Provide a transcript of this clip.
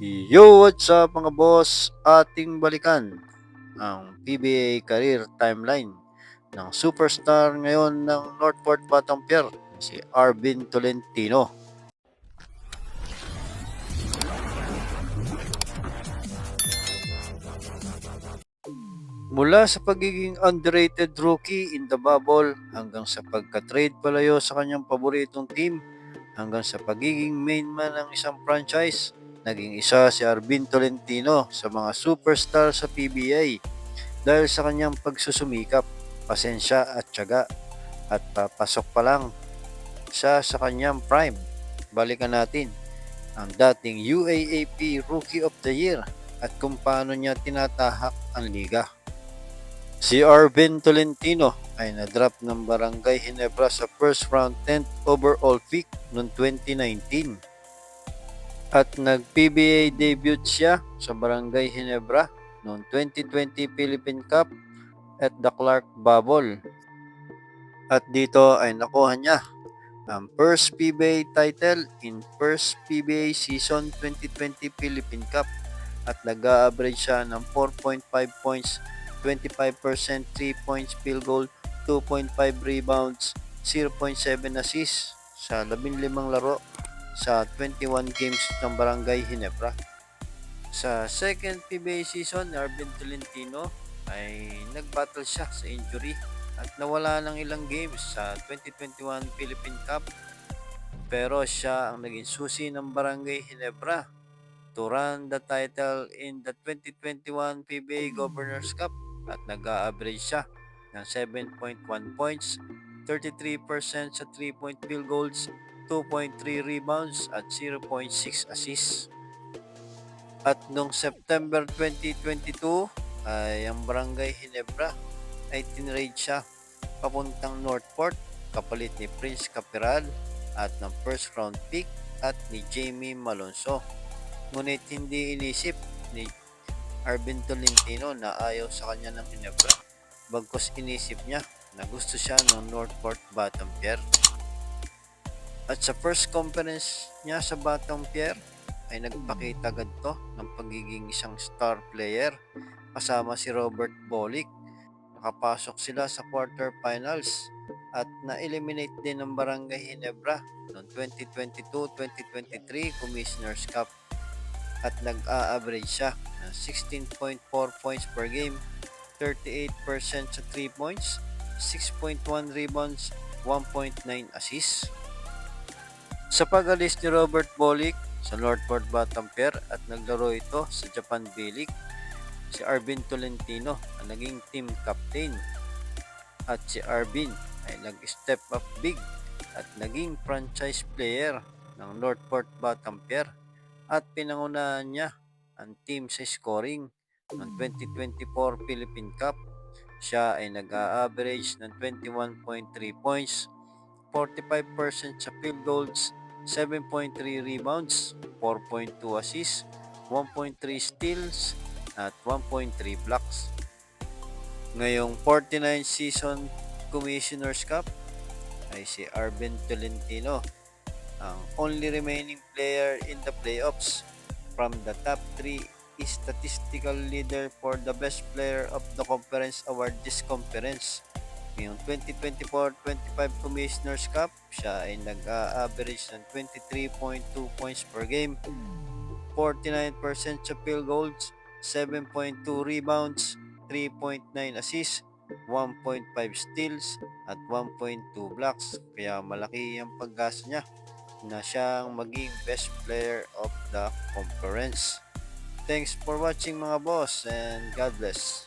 Yo, what's up mga boss? Ating balikan ang PBA Career Timeline ng superstar ngayon ng Northport Batampier, si Arvin Tolentino. Mula sa pagiging underrated rookie in the bubble hanggang sa pagka-trade palayo sa kanyang paboritong team hanggang sa pagiging main man ng isang franchise, naging isa si Arvin Tolentino sa mga superstar sa PBA dahil sa kanyang pagsusumikap, pasensya at tiyaga at papasok pa lang siya sa kanyang prime. Balikan natin ang dating UAAP Rookie of the Year at kung paano niya tinatahak ang liga. Si Arvin Tolentino ay na-drop ng Barangay Hinebra sa first round 10th overall pick noong 2019. At nag-PBA debut siya sa Barangay Hinebra noong 2020 Philippine Cup at the Clark Bubble. At dito ay nakuha niya ang first PBA title in first PBA season 2020 Philippine Cup at nag-average siya ng 4.5 points 25% 3 points field goal, 2.5 rebounds, 0.7 assists sa 15 laro sa 21 games ng Barangay Hinebra. Sa second PBA season, Arvin Tolentino ay nag-battle siya sa injury at nawala ng ilang games sa 2021 Philippine Cup pero siya ang naging susi ng Barangay Hinebra to run the title in the 2021 PBA Governors Cup at nag-a-average siya ng 7.1 points, 33% sa 3-point field goals, 2.3 rebounds at 0.6 assists. At noong September 2022 ay ang Barangay Hinebra ay tinrade siya papuntang Northport kapalit ni Prince Capiral at ng first round pick at ni Jamie Malonzo. Ngunit hindi inisip ni Arvin Tolentino na ayaw sa kanya ng Hinebra. Bagkus inisip niya na gusto siya ng Northport Batampier. At sa first conference niya sa Batampier ay nagpakita agad to ng pagiging isang star player kasama si Robert Bolick. Nakapasok sila sa quarterfinals at na-eliminate din ng Barangay Hinebra noong 2022-2023 Commissioner's Cup at nag-a-average siya ng 16.4 points per game, 38% sa 3 points, 6.1 rebounds, 1.9 assists. Sa pag-alis ni Robert Bolick sa Northport Batampier at naglaro ito sa Japan B-League, si Arvin Tolentino ang naging team captain at si Arvin ay nag-step up big at naging franchise player ng Northport Batampier at pinangunahan niya ang team sa scoring ng 2024 Philippine Cup. Siya ay nag-a-average ng 21.3 points, 45% sa field goals, 7.3 rebounds, 4.2 assists, 1.3 steals, at 1.3 blocks. Ngayong 49 season Commissioner's Cup ay si Arvin Tolentino ang only remaining player in the playoffs from the top 3 is statistical leader for the best player of the conference award this conference. Ngayong 2024-25 Commissioner's Cup, siya ay nag-average ng 23.2 points per game, 49% sa field goals, 7.2 rebounds, 3.9 assists, 1.5 steals, at 1.2 blocks. Kaya malaki ang pag-asa niya na siyang maging best player of the conference. Thanks for watching mga boss and God bless.